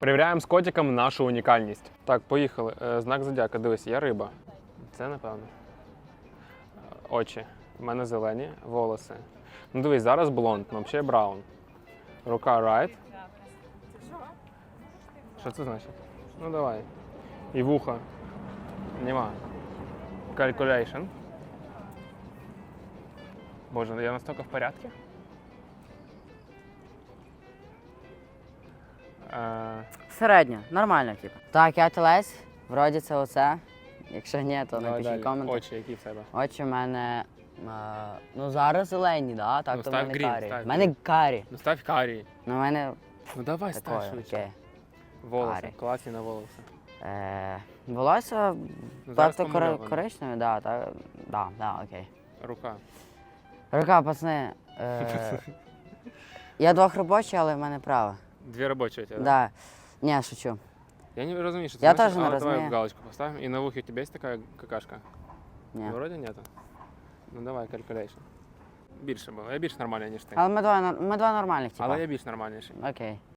Перевіряємо з котиком нашу унікальність. Так, поїхали. Е, Знак зодіака, дивись, я риба. Це напевно. Очі. У мене зелені, волоси. Ну дивись, зараз блонд, ну взагалі браун. Рука right. Що це значить? Ну давай. І вуха. Нема. Calculation. Боже, я настолько в порядке? Е, Середньо, нормально, типу. Так, я телець, вроді це оце. Якщо ні, то давай напишіть далі. коменти. Очі, які в тебе? Очі в мене. е, ну зараз зелені, да? так Ну, то в став мене green, карі. став В мене карі. Ну став карі. Ну, в мене Ну давай став такое, швидше. окей. Волоси, Карі. класні на волоси. Е, волосся Ну, зараз певно помальоване. коричневе, да, так. Да, да, окей. Рука. Рука, пацани. Е, я двох робочий, але в мене права. Дві робочі у тебе, Да. Не шучу. Я не розумію, що це Я значить, теж не але давай розумію. галочку поставим. І на вухе у тебе є така какашка? Ні. Вроді вроде нету. Ну давай, calculation. Більше було. Я більш нормальний, ніж ти. Але ми два, нор- ми два нормальних, типа. Але я більш нормальніший. Окей.